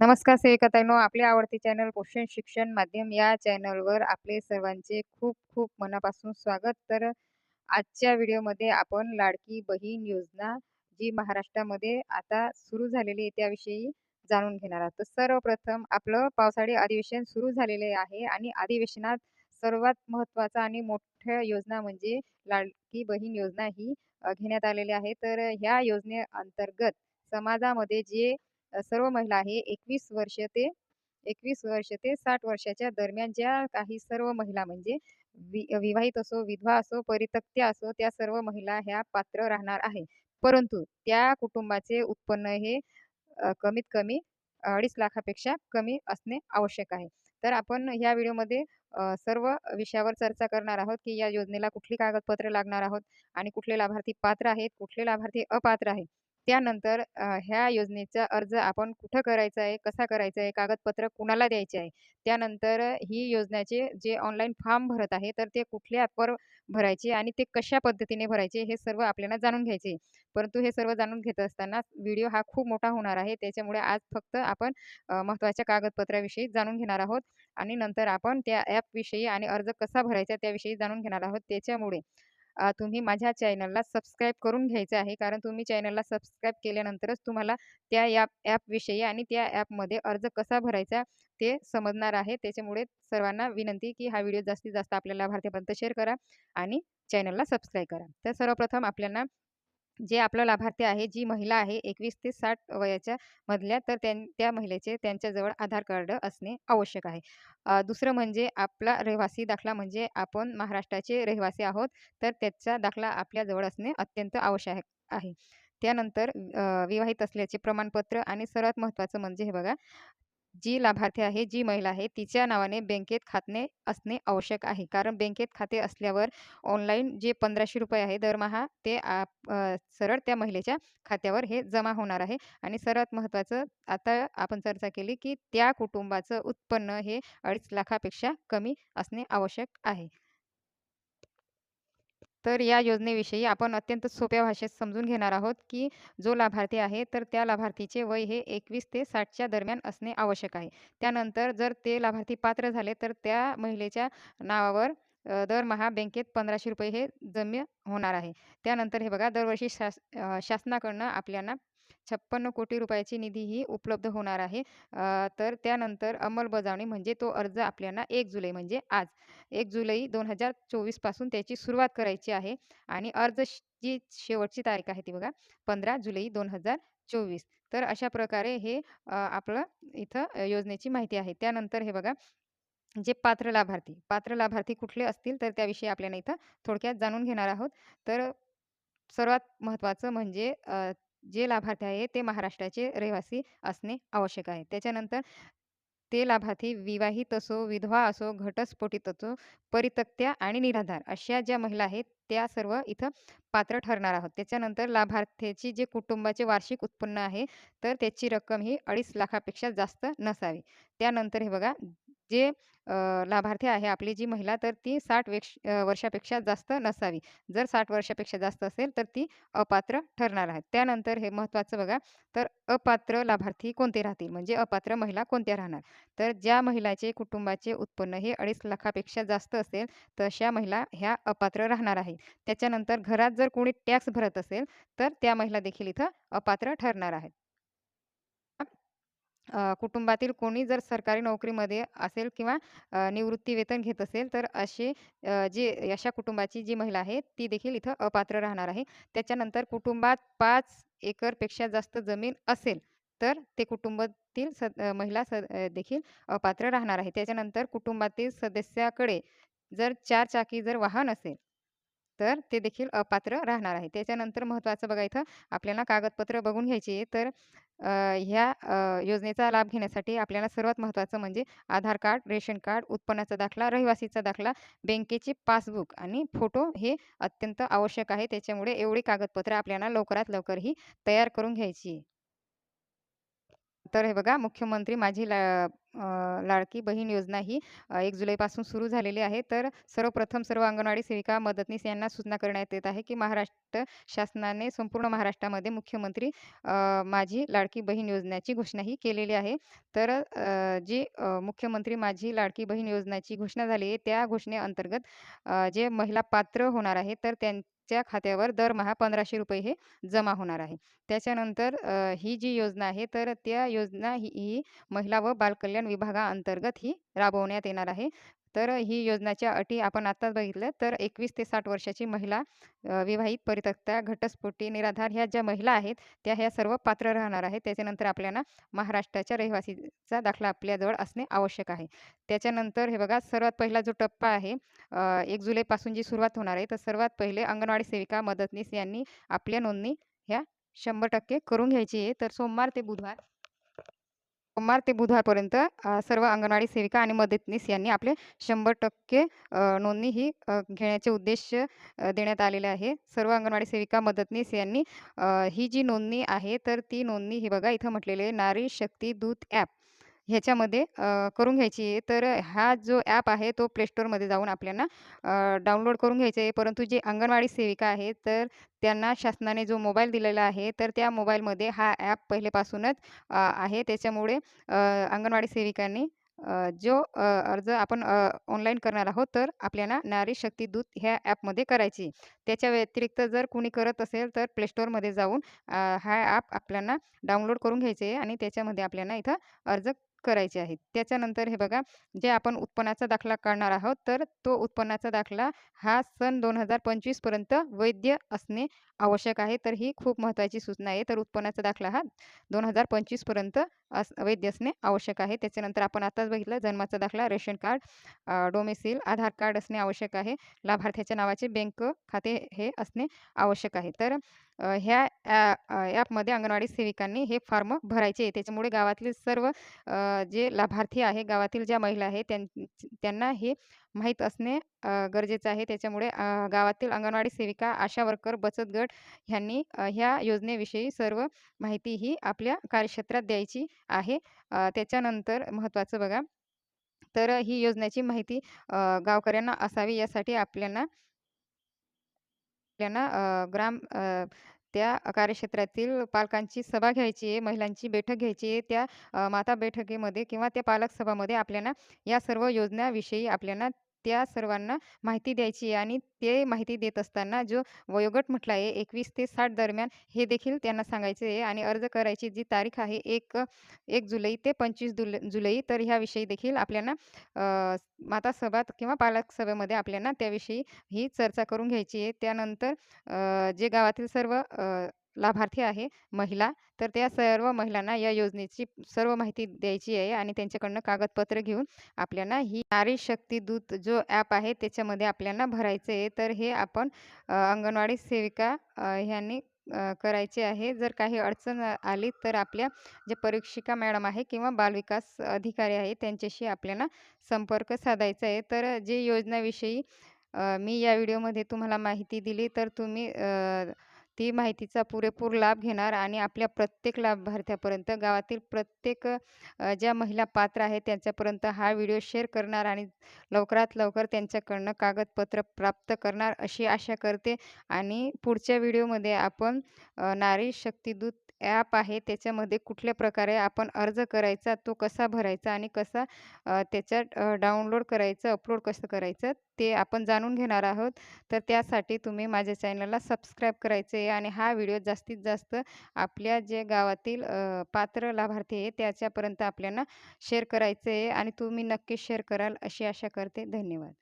नमस्कार सेविकाताईनो आपले आवडते चॅनल पोषण शिक्षण माध्यम या चॅनलवर आपले सर्वांचे खूप खूप मनापासून स्वागत. तर आजच्या व्हिडिओमध्ये आपण लाडकी बहीण योजना जी महाराष्ट्रामध्ये आता सुरू झालेली आहे त्याविषयी जाणून घेणार आहोत. तर सर्वप्रथम आपलं पावसाळी अधिवेशन सुरू झालेले आहे आणि अधिवेशनात सर्वात महत्त्वाचा आणि मोठ्या योजना म्हणजे लाडकी बहीण योजना ही घेण्यात आलेली आहे. तर ह्या योजनेअंतर्गत समाजामध्ये जे सर्व महिला आहे 21 वर्ष ते 21 वर्ष ते साठ वर्षाच्या दरम्यान ज्या काही सर्व महिला म्हणजे वि विवाहित असो, विधवा असो, परितक्त्या असो, त्या सर्व महिला ह्या पात्र राहणार आहे. परंतु त्या कुटुंबाचे उत्पन्न हे कमीत कमी 2.5 लाखापेक्षा कमी असणे आवश्यक आहे. तर आपण ह्या व्हिडिओमध्ये सर्व विषयावर चर्चा करणार आहोत, की या योजनेला कुठली कागदपत्रे लागणार आहोत आणि कुठले लाभार्थी पात्र आहेत, कुठले लाभार्थी अपात्र आहेत. त्यानंतर अ, ह्या योजनेचा अर्ज आपण कुठं करायचा आहे, कसा करायचा आहे, कागदपत्र कुणाला द्यायचे आहे. त्यानंतर ही योजनेचे जे ऑनलाईन फॉर्म भरत आहे, तर ते कुठल्या ॲपवर भरायचे आणि ते कशा पद्धतीने भरायचे हे सर्व आपल्याला जाणून घ्यायचे आहे. परंतु हे सर्व जाणून घेत असताना व्हिडिओ हा खूप मोठा होणार आहे. त्याच्यामुळे आज फक्त आपण अ, महत्त्वाच्या कागदपत्राविषयी जाणून घेणार आहोत आणि नंतर आपण त्या ॲपविषयी आणि अर्ज कसा भरायचा त्याविषयी जाणून घेणार आहोत. त्याच्यामुळे तुम्ही माझ्या चॅनलला सबस्क्राईब करून घ्यायचं आहे. कारण तुम्ही चॅनलला सबस्क्राईब केल्यानंतरच तुम्हाला त्या ॲप ॲपविषयी आणि त्या ॲपमध्ये अर्ज कसा भरायचा ते समजणार आहे. त्याच्यामुळे सर्वांना विनंती की हा व्हिडिओ जास्तीत जास्त आपल्या लाभार्थ्यापर्यंत शेअर करा आणि चॅनलला सबस्क्राईब करा. तर सर्वप्रथम आपल्याला जे आपलं लाभार्थी आहे, जी महिला आहे 21 ते साठ वयाच्या मधल्या, तर त्यां त्या महिलेचे त्यांच्याजवळ आधार कार्ड असणे आवश्यक आहे. दुसरं म्हणजे आपला रहिवासी दाखला म्हणजे आपण महाराष्ट्राचे रहिवासी आहोत, तर त्याचा दाखला आपल्याजवळ असणे अत्यंत आवश्यक आहे. त्यानंतर विवाहित असल्याचे प्रमाणपत्र आणि सर्वात महत्त्वाचं म्हणजे हे बघा, जी लाभार्थी आहे, जी महिला आहे, तिच्या नावाने बँकेत खाते असणे आवश्यक आहे. कारण बँकेत खाते असल्यावर ऑनलाईन जे ₹1500 आहे दरमहा ते सरळ त्या महिलेच्या खात्यावर हे जमा होणार आहे आणि सर्वात महत्त्वाचं आता आपण चर्चा केली, की त्या कुटुंबाचं उत्पन्न हे 2.5 लाखापेक्षा कमी असणे आवश्यक आहे. तर या योजनेविषयी आपण अत्यंत सोप्या भाषेत समजून घेणार आहोत, की जो लाभार्थी आहे, तर त्या लाभार्थीचे वय हे 21 ते 60च्या दरम्यान असणे आवश्यक आहे. त्यानंतर जर ते लाभार्थी पात्र झाले, तर त्या महिलेच्या नावावर दरमहा बँकेत ₹1500 हे जम्य होणार आहे. त्यानंतर हे बघा दरवर्षी शास शासनाकडनं शासनाकडून आपल्याला 56 कोटी रुपयाची निधीही उपलब्ध होणार आहे. तर त्यानंतर अंमलबजावणी म्हणजे तो अर्ज आपल्याला एक जुलै म्हणजे आज एक जुलै 2024 पासून त्याची सुरुवात करायची आहे आणि अर्ज जी शेवटची तारीख आहे ती बघा 15 जुलै 2024. तर अशा प्रकारे हे आपलं इथं योजनेची माहिती आहे. त्यानंतर हे बघा जे पात्र लाभार्थी, पात्र लाभार्थी कुठले असतील तर त्याविषयी आपल्याला इथं थोडक्यात जाणून घेणार आहोत. तर सर्वात महत्त्वाचं म्हणजे जे लाभार्थी आहे ते महाराष्ट्राचे रहिवासी असणे आवश्यक आहे. त्याच्यानंतर ते लाभार्थी विवाहित असो, विधवा असो, घटस्फोटित असो, परितक्त्या आणि निराधार अशा ज्या महिला आहेत त्या सर्व इथं पात्र ठरणार आहोत. त्याच्यानंतर लाभार्थ्याची जे कुटुंबाचे वार्षिक उत्पन्न आहे, तर त्याची रक्कम ही 2.5 लाखापेक्षा जास्त नसावी. त्यानंतर हे बघा जे लाभार्थी आहे आपली जी महिला तर ती साठ वेक्ष वर्षापेक्षा जास्त नसावी. जर साठ वर्षापेक्षा जास्त असेल तर ती अपात्र ठरणार आहे. त्यानंतर हे महत्त्वाचं बघा, तर अपात्र लाभार्थी कोणते राहतील म्हणजे अपात्र महिला कोणत्या राहणार? तर ज्या महिलाचे कुटुंबाचे उत्पन्न हे 2.5 लाखापेक्षा जास्त असेल, तशा महिला ह्या अपात्र राहणार आहेत. त्याच्यानंतर घरात जर कोणी टॅक्स भरत असेल, तर त्या महिला देखील इथं अपात्र ठरणार आहेत. कुटुंबातील कोणी जर सरकारी नोकरीमध्ये असेल किंवा निवृत्ती निवृत्तीवेतन घेत असेल, तर असे जे अशा कुटुंबाची जी महिला आहे, ती देखील इथं अपात्र राहणार आहे. त्याच्यानंतर कुटुंबात पाच एकरपेक्षा जास्त जमीन असेल, तर ते कुटुंबातील सद महिला सद देखील अपात्र राहणार आहे. त्याच्यानंतर कुटुंबातील सदस्याकडे जर चार चाकी जर वाहन असेल, तर ते देखील अपात्र राहणार आहे. त्याच्यानंतर महत्त्वाचं बघा इथं आपल्याला कागदपत्र बघून घ्यायची आहे. तर ह्या योजनेचा लाभ घेण्यासाठी आपल्याला सर्वात महत्त्वाचं म्हणजे आधार कार्ड, रेशन कार्ड, उत्पन्नाचा दाखला, रहिवासीचा दाखला, बँकेचे पासबुक आणि फोटो हे अत्यंत आवश्यक आहे. त्याच्यामुळे एवढी कागदपत्रे आपल्याला लवकरात लवकर ही तयार करून घ्यायची तर हे बघा मुख्यमंत्री माझी ला अ, लाडकी बहीण योजना ही अ, 1 जुलैपासून सुरू झालेली आहे. तर सर्वप्रथम सर्व अंगणवाडी सेविका, मदतनीस यांना सूचना करण्यात येत आहे, की महाराष्ट्र शासनाने संपूर्ण महाराष्ट्रामध्ये मुख्यमंत्री अ, माझी लाडकी बहीण योजनेची घोषणा ही केलेली आहे. तर अ, जी अ, मुख्यमंत्री माझी लाडकी बहीण योजनेची घोषणा झाली आहे, त्या घोषणेअंतर्गत जे महिला पात्र होणार आहे, तर त्यां त्या खात्यावर दरमहा ₹1500 हे जमा होणार आहे. त्याच्यानंतर ही जी योजना आहे, तर त्या योजना ही ही महिला व बालकल्याण विभागाअंतर्गत ही राबवण्यात येणार आहे. तर ही योजनाच्या अटी आपण आत्ताच बघितलं तर 21 ते साठ वर्षाची महिला, विवाहित, परितक्त्या घटस्फोटी, निराधार ह्या ज्या महिला आहेत, त्या ह्या सर्व पात्र राहणार आहेत. त्याच्यानंतर आपल्याला महाराष्ट्राच्या रहिवासीचा दाखला आपल्याजवळ असणे आवश्यक आहे. त्याच्यानंतर हे बघा सर्वात पहिला जो टप्पा आहे, एक जुलैपासून जी सुरुवात होणार आहे, तर सर्वात पहिले अंगणवाडी सेविका, मदतनीस यांनी आपल्या नोंदणी ह्या 100% करून घ्यायची आहे. तर सोमवार ते बुधवार सोमवार ते बुधवारपर्यंत सर्व अंगणवाडी सेविका आणि मदतनीस यांनी आपले शंभर टक्के नोंदणी ही घेण्याचे उद्देश देण्यात आलेले आहे. सर्व अंगणवाडी सेविका, मदतनीस यांनी ही जी नोंदणी आहे, तर ती नोंदणी ही बघा इथं म्हटलेले नारी शक्ती दूत ॲप ह्याच्यामध्ये अ, करून घ्यायची आहे. तर हा जो ॲप आहे, तो प्लेस्टोरमध्ये जाऊन आपल्याला अ, डाउनलोड करून घ्यायचं आहे. परंतु जे अंगणवाडी सेविका आहे तर त्यांना शासनाने जो मोबाईल दिलेला आहे, तर त्या मोबाईलमध्ये हा ॲप पहिलेपासूनच अ, आहे. त्याच्यामुळे अ, अंगणवाडी सेविकांनी अ, जो अ, अर्ज आपण अ, ऑनलाईन करणार आहोत, तर आपल्याला नारी शक्ती दूत ह्या ॲपमध्ये करायची त्याच्या व्यतिरिक्त जर कुणी करत असेल, तर प्ले Storeमध्ये जाऊन अ, हा ॲप आपल्याला डाउनलोड करून घ्यायचे आहे आणि त्याच्यामध्ये आपल्याला इथं अर्ज करायचे आहेत. त्याच्यानंतर हे बघा, जे आपण उत्पन्नाचा दाखला काढणार आहोत, तर तो उत्पन्नाचा दाखला हा सन 2025 पर्यंत वैध असणे आवश्यक आहे. तर ही खूप महत्त्वाची सूचना आहे. तर उत्पन्नाचा दाखला हा 2025 पर्यंत अस वैध असणे आवश्यक आहे. त्याच्यानंतर आपण आत्ताच बघितलं जन्माचा दाखला, ration card, domicile domicile, Aadhaar card असणे आवश्यक आहे. लाभार्थ्याच्या नावाचे बँक खाते हे असणे आवश्यक आहे. तर ह्या ॲपमध्ये अंगणवाडी सेविकांनी हे फॉर्म भरायचे त्याच्यामुळे गावातील सर्व जे लाभार्थी आहे, गावातील ज्या महिला आहे त्यां त्यांना हे माहीत असणे गरजेचं आहे. त्याच्यामुळे गावातील अंगणवाडी सेविका, आशा वर्कर, बचत गट ह्यांनी ह्या योजनेविषयी सर्व माहिती ही आपल्या कार्यक्षेत्रात द्यायची आहे. त्याच्यानंतर महत्त्वाचं बघा, तर ही योजनेची माहिती गावकऱ्यांना असावी यासाठी आपल्याला आपल्याला ग्राम अ, त्या कार्यक्षेत्रातील पालकांची सभा घ्यायची आहे, महिलांची बैठक घ्यायची आहे. त्या अ, माता बैठकीमध्ये किंवा त्या पालक सभामध्ये आपल्याला या सर्व योजनाविषयी आपल्याला त्या सर्वांना माहिती द्यायची आहे आणि ते माहिती देत असताना जो वयोगट म्हटला आहे 21 ते साठ दरम्यान हे देखील त्यांना सांगायचे आहे आणि अर्ज करायची जी तारीख आहे 1 1 जुलै ते पंचवीस जुल जुलै तर ह्याविषयी देखील आपल्याला माता सभात किंवा पालक सभेमध्ये आपल्याला त्याविषयी ही चर्चा करून घ्यायची आहे. त्यानंतर जे गावातील सर्व लाभार्थी आहे महिला, तर त्या सर्व महिलांना या योजनेची सर्व माहिती द्यायची आहे आणि त्यांच्याकडनं कागदपत्र घेऊन आपल्याला ही नारी शक्ती दूत जो ॲप आहे त्याच्यामध्ये आपल्याला भरायचं आहे. तर हे आपण अंगणवाडी सेविका ह्यांनी करायचे आहे. जर काही अडचण आली तर आपल्या जे परीक्षिका मॅडम आहे किंवा बालविकास अधिकारी आहे त्यांच्याशी आपल्याला संपर्क साधायचा आहे. तर जे योजनाविषयी मी या व्हिडिओमध्ये तुम्हाला माहिती दिली, तर तुम्ही ती माहितीचा पुरेपूर लाभ घेणार आणि आपल्या प्रत्येक लाभार्थ्यापर्यंत, गावातील प्रत्येक ज्या महिला पात्र आहेत त्यांच्यापर्यंत हा व्हिडिओ शेअर करणार आणि लवकरात लवकर त्यांच्याकडनं कागदपत्र प्राप्त करणार अशी आशा करते. आणि पुढच्या व्हिडिओमध्ये आपण नारी शक्तिदूत ॲप आहे त्याच्यामध्ये कुठल्या प्रकारे आपण अर्ज करायचा, तो कसा भरायचा आणि कसा त्याच्यात डाउनलोड करायचं, अपलोड कसं करायचं ते आपण जाणून घेणार आहोत. तर त्यासाठी तुम्ही माझ्या चॅनलला सबस्क्राईब करायचं आहे आणि हा व्हिडिओ जास्तीत जास्त आपल्या जे गावातील पात्र लाभार्थी आहे त्याच्यापर्यंत आपल्याला शेअर करायचं आहे आणि तुम्ही नक्की शेअर कराल अशी आशा करते. धन्यवाद.